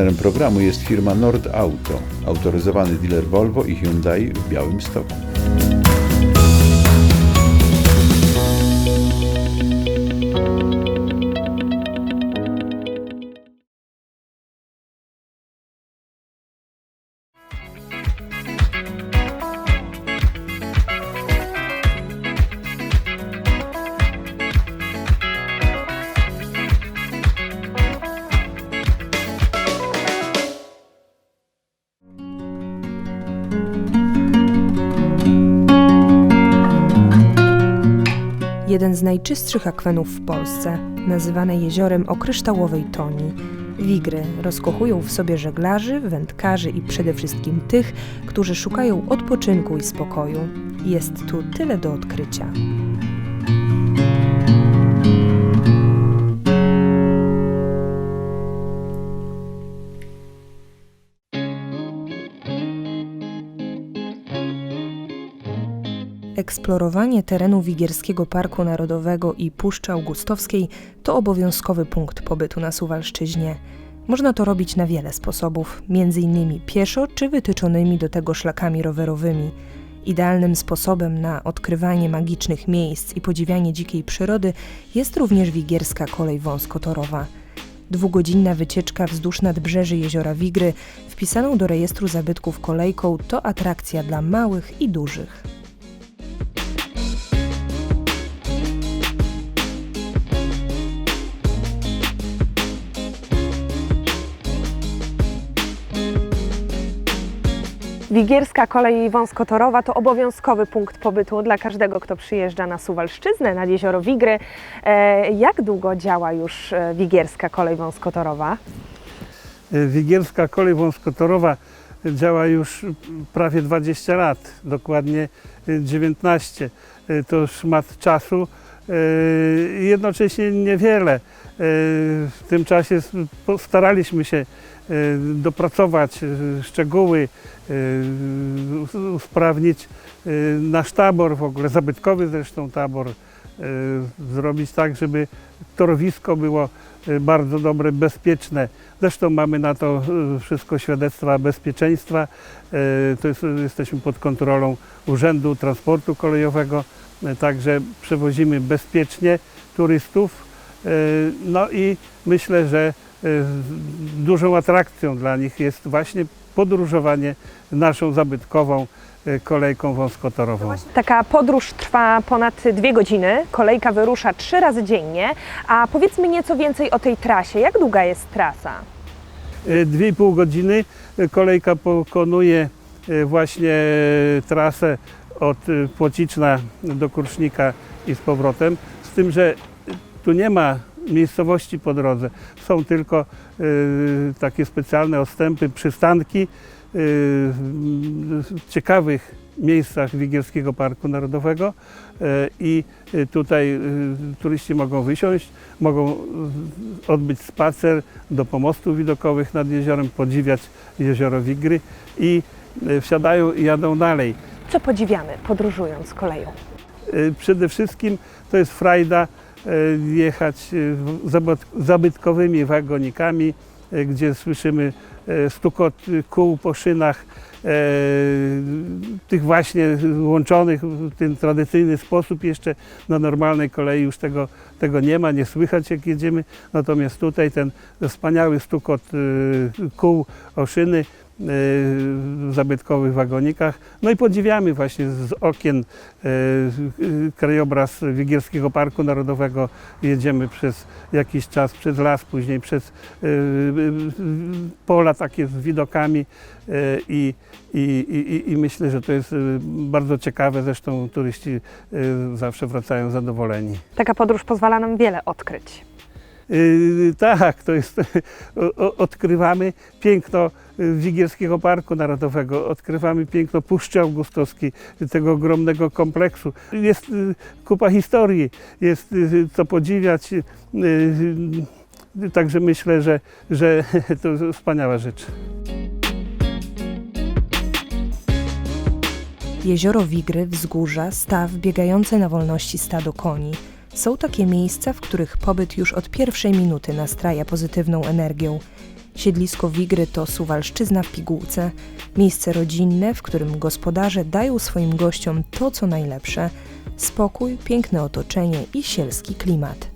Partnerem programu jest firma Nord Auto, autoryzowany dealer Volvo i Hyundai w Białymstoku. Jeden z najczystszych akwenów w Polsce, nazywany jeziorem o kryształowej toni. Wigry rozkochują w sobie żeglarzy, wędkarzy i przede wszystkim tych, którzy szukają odpoczynku i spokoju. Jest tu tyle do odkrycia. Eksplorowanie terenu Wigierskiego Parku Narodowego i Puszczy Augustowskiej to obowiązkowy punkt pobytu na Suwalszczyźnie. Można to robić na wiele sposobów, m.in. pieszo czy wytyczonymi do tego szlakami rowerowymi. Idealnym sposobem na odkrywanie magicznych miejsc i podziwianie dzikiej przyrody jest również Wigierska Kolej Wąskotorowa. Dwugodzinna wycieczka wzdłuż nadbrzeży jeziora Wigry, wpisaną do rejestru zabytków kolejką, to atrakcja dla małych i dużych. Wigierska kolej wąskotorowa to obowiązkowy punkt pobytu dla każdego, kto przyjeżdża na Suwalszczyznę, nad jezioro Wigry. E, jak długo działa już e, Wigierska kolej wąskotorowa? Wigierska kolej wąskotorowa działa już prawie 20 lat, dokładnie 19. To szmat czasu, e, jednocześnie niewiele. E, W tym czasie staraliśmy się e, dopracować szczegóły, usprawnić nasz tabor, w ogóle zabytkowy zresztą tabor, zrobić tak, żeby torowisko było bardzo dobre, bezpieczne. Zresztą mamy na to wszystko świadectwa bezpieczeństwa. To jest, jesteśmy pod kontrolą Urzędu Transportu Kolejowego, także przewozimy bezpiecznie turystów. E, No i myślę, że e, dużą atrakcją dla nich jest właśnie podróżowanie naszą zabytkową e, kolejką wąskotorową. Taka podróż trwa ponad dwie godziny. Kolejka wyrusza trzy razy dziennie. A powiedzmy nieco więcej o tej trasie. Jak długa jest trasa? E, Dwie i pół godziny e, kolejka pokonuje e, właśnie e, trasę od e, Płociczna do Kursznika i z powrotem, z tym, że tu nie ma miejscowości po drodze. Są tylko e, takie specjalne odstępy, przystanki e, w ciekawych miejscach Wigierskiego Parku Narodowego e, i e, tutaj e, turyści mogą wysiąść, mogą odbyć spacer do pomostów widokowych nad jeziorem, podziwiać jezioro Wigry i e, wsiadają i jadą dalej. Co podziwiamy podróżując koleją? E, Przede wszystkim to jest frajda e, jechać zabyt- zabytkowymi wagonikami, gdzie słyszymy stukot kół po szynach, tych właśnie łączonych w ten tradycyjny sposób. Jeszcze na normalnej kolei już tego, tego nie ma, nie słychać jak jedziemy. Natomiast tutaj ten wspaniały stukot e, kół o szyny e, w zabytkowych wagonikach. No i podziwiamy właśnie z okien e, krajobraz Wigierskiego Parku Narodowego. Jedziemy przez jakiś czas przez las, później przez e, pola takie z widokami e, i, i, i, i myślę, że to jest e, bardzo ciekawe. Zresztą turyści e, zawsze wracają zadowoleni. Taka podróż pozwala nam wiele odkryć. Yy, tak, to jest, o, o, odkrywamy piękno y, Wigierskiego Parku Narodowego, odkrywamy piękno Puszczy Augustowskiej, tego ogromnego kompleksu. Jest y, kupa historii, jest y, co podziwiać, y, y, także myślę, że, że to wspaniała rzecz. Jezioro Wigry, wzgórza, staw, biegające na wolności stado koni. Są takie miejsca, w których pobyt już od pierwszej minuty nastraja pozytywną energią. Siedlisko Wigry to Suwalszczyzna w pigułce, miejsce rodzinne, w którym gospodarze dają swoim gościom to, co najlepsze spokój, piękne otoczenie i sielski klimat.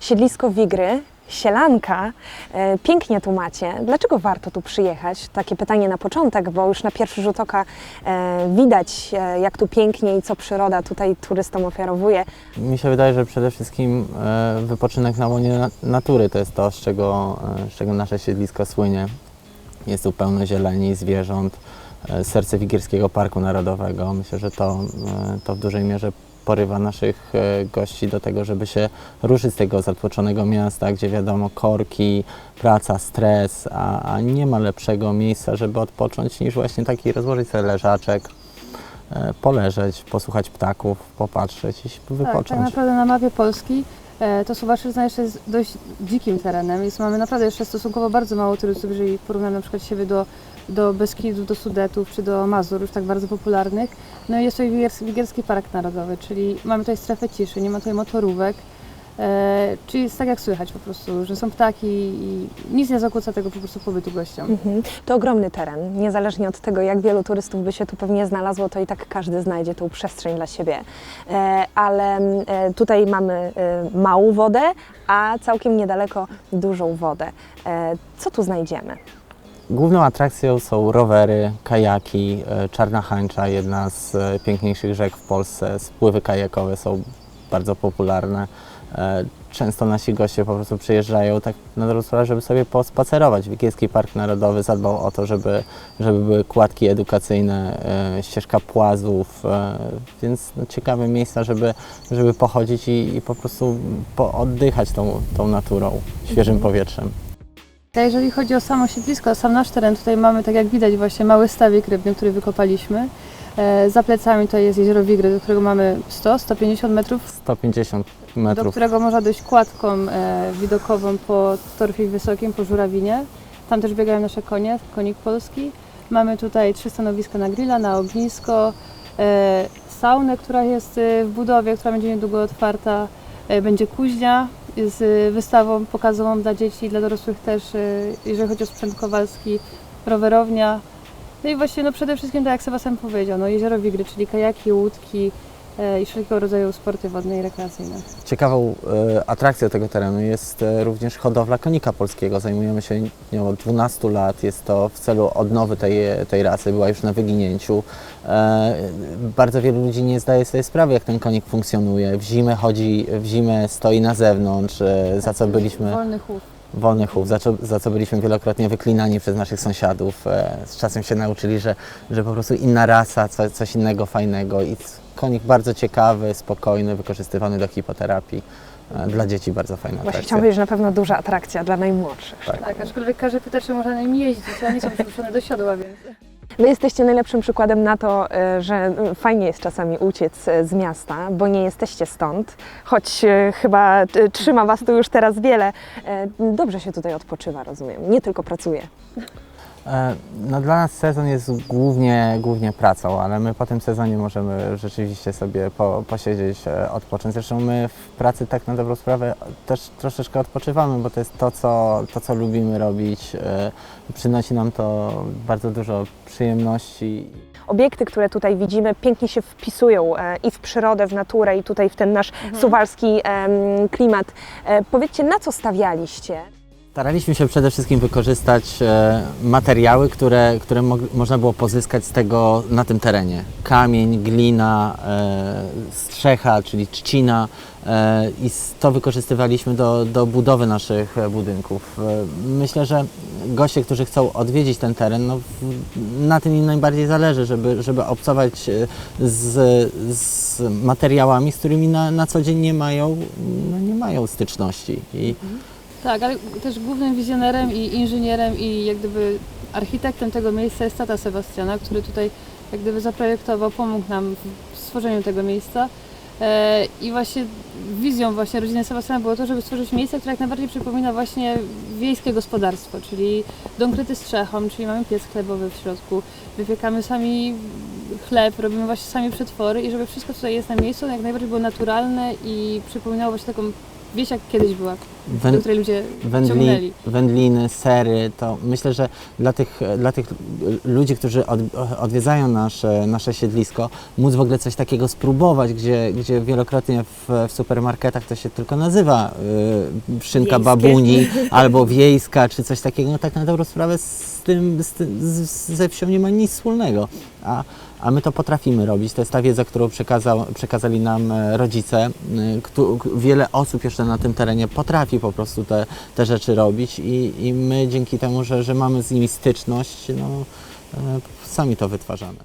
Siedlisko Wigry, sielanka, e, pięknie tu macie. Dlaczego warto tu przyjechać? Takie pytanie na początek, bo już na pierwszy rzut oka e, widać, e, jak tu pięknie i co przyroda tutaj turystom ofiarowuje. Mi się wydaje, że przede wszystkim wypoczynek na łonie na- natury to jest to, z czego, z czego nasze siedlisko słynie. Jest tu pełno zieleni, zwierząt, serce Wigierskiego Parku Narodowego. Myślę, że to, to w dużej mierze porywa naszych e, gości do tego, żeby się ruszyć z tego zatłoczonego miasta, gdzie wiadomo korki, praca, stres, a, a nie ma lepszego miejsca, żeby odpocząć niż właśnie taki rozłożyć sobie leżaczek, e, poleżeć, posłuchać ptaków, popatrzeć i się Tak, wypocząć. tak naprawdę na mapie Polski e, to Suwalszczyzna jeszcze jest dość dzikim terenem. Jest, mamy naprawdę jeszcze stosunkowo bardzo mało turystów, jeżeli porównamy na przykład siebie do, do Beskidów, do Sudetów czy do Mazur, już tak bardzo popularnych. No i jest tutaj Wigierski, Wigierski Park Narodowy, czyli mamy tutaj strefę ciszy, nie ma tutaj motorówek. E, czyli jest tak jak słychać po prostu, że są ptaki i nic nie zakłóca tego po prostu pobytu gościom. Mhm. To ogromny teren. Niezależnie od tego, jak wielu turystów by się tu pewnie znalazło, to i tak każdy znajdzie tą przestrzeń dla siebie. E, ale e, tutaj mamy e, małą wodę, a całkiem niedaleko dużą wodę. E, co tu znajdziemy? Główną atrakcją są rowery, kajaki, e, Czarna Hańcza, jedna z e, piękniejszych rzek w Polsce. Spływy kajakowe są bardzo popularne. E, Często nasi goście po prostu przyjeżdżają tak na sprawę, żeby sobie pospacerować. Wigierski Park Narodowy zadbał o to, żeby, żeby były kładki edukacyjne, ścieżka płazów, więc no, ciekawe miejsca, żeby, żeby pochodzić i, i po prostu po, oddychać tą, tą naturą, świeżym powietrzem. A jeżeli chodzi o samo siedlisko, sam nasz teren, tutaj mamy, tak jak widać, właśnie mały stawik rybny, który wykopaliśmy. E, za plecami to jest jezioro Wigry, do którego mamy 100-150 metrów, 150 do metrów którego można dojść kładką e, widokową po torfie wysokim, po żurawinie. Tam też biegają nasze konie, konik polski. Mamy tutaj trzy stanowiska na grilla, na ognisko, e, saunę, która jest e, w budowie, która będzie niedługo otwarta. E, będzie kuźnia z wystawą pokazową dla dzieci, dla dorosłych też, e, jeżeli chodzi o sprzęt kowalski, rowerownia. No i właśnie no przede wszystkim, tak jak Sebastian powiedział, no jezioro Wigry, czyli kajaki, łódki i wszelkiego rodzaju sporty wodne i rekreacyjne. Ciekawą e, atrakcją tego terenu jest e, również hodowla konika polskiego. Zajmujemy się nią od 12 lat. Jest to w celu odnowy tej, tej rasy. Była już na wyginięciu. E, bardzo wielu ludzi nie zdaje sobie sprawy, jak ten konik funkcjonuje. W zimę chodzi, w zimę stoi na zewnątrz, e, za co byliśmy Wolny chów. Wolny chów, za co, za co byliśmy wielokrotnie wyklinani przez naszych sąsiadów. E, Z czasem się nauczyli, że, że po prostu inna rasa, co, coś innego fajnego i konik bardzo ciekawy, spokojny, wykorzystywany do hipoterapii. E, Dla dzieci bardzo fajna Właśnie atrakcja. chciałam powiedzieć, że na pewno duża atrakcja dla najmłodszych. Tak. Tak, aczkolwiek każdy pyta, czy można na nim jeździć, a nie są przypuszczone do siodła, więc... Wy jesteście najlepszym przykładem na to, e, że e, fajnie jest czasami uciec e, z miasta, bo nie jesteście stąd, choć chyba trzyma Was tu już teraz wiele. Dobrze się tutaj odpoczywa, rozumiem, nie tylko pracuje. E, No dla nas sezon jest głównie, głównie pracą, ale my po tym sezonie możemy rzeczywiście sobie po, posiedzieć, e, odpocząć. Zresztą my w pracy tak na dobrą sprawę też troszeczkę odpoczywamy, bo to jest to, co, to, co lubimy robić. E, Przynosi nam to bardzo dużo przyjemności. Obiekty, które tutaj widzimy, pięknie się wpisują i w przyrodę, w naturę, i tutaj w ten nasz suwalski em, klimat. Powiedzcie, na co stawialiście? Staraliśmy się przede wszystkim wykorzystać e, materiały, które, które mo można było pozyskać z tego na tym terenie. Kamień, glina, e, strzecha, czyli trzcina e, i to wykorzystywaliśmy do, do budowy naszych budynków. Myślę, że goście, którzy chcą odwiedzić ten teren, no, na tym im najbardziej zależy, żeby, żeby obcować z, z materiałami, z którymi na, na co dzień nie mają, no, nie mają styczności. I, Tak, ale też głównym wizjonerem i inżynierem i jak gdyby architektem tego miejsca jest tata Sebastiana, który tutaj jak gdyby zaprojektował, pomógł nam w stworzeniu tego miejsca. E, I właśnie wizją właśnie rodziny Sebastiana było to, żeby stworzyć miejsce, które jak najbardziej przypomina właśnie wiejskie gospodarstwo, czyli dom kryty strzechą, czyli mamy piec chlebowy w środku, wypiekamy sami chleb, robimy właśnie sami przetwory i żeby wszystko tutaj jest na miejscu, jak najbardziej było naturalne i przypominało właśnie taką wieś, jak kiedyś była. Wę- do której ludzie Wędli, ciągnęli. wędliny, sery, to myślę, że dla tych, dla tych ludzi, którzy od, odwiedzają nasze, nasze siedlisko, móc w ogóle coś takiego spróbować, gdzie, gdzie wielokrotnie w, w supermarketach to się tylko nazywa y, szynka Wiejskie. babuni albo wiejska, czy coś takiego, no tak na dobrą sprawę z tym, z, tym- z, ze wsią nie ma nic wspólnego. A, a my to potrafimy robić. To jest ta wiedza, którą przekazał, przekazali nam e, rodzice. y, któ- k- Wiele osób jeszcze na tym terenie potrafi po prostu te, te rzeczy robić i, i my dzięki temu, że, że mamy z nimi styczność, no, e, sami to wytwarzamy.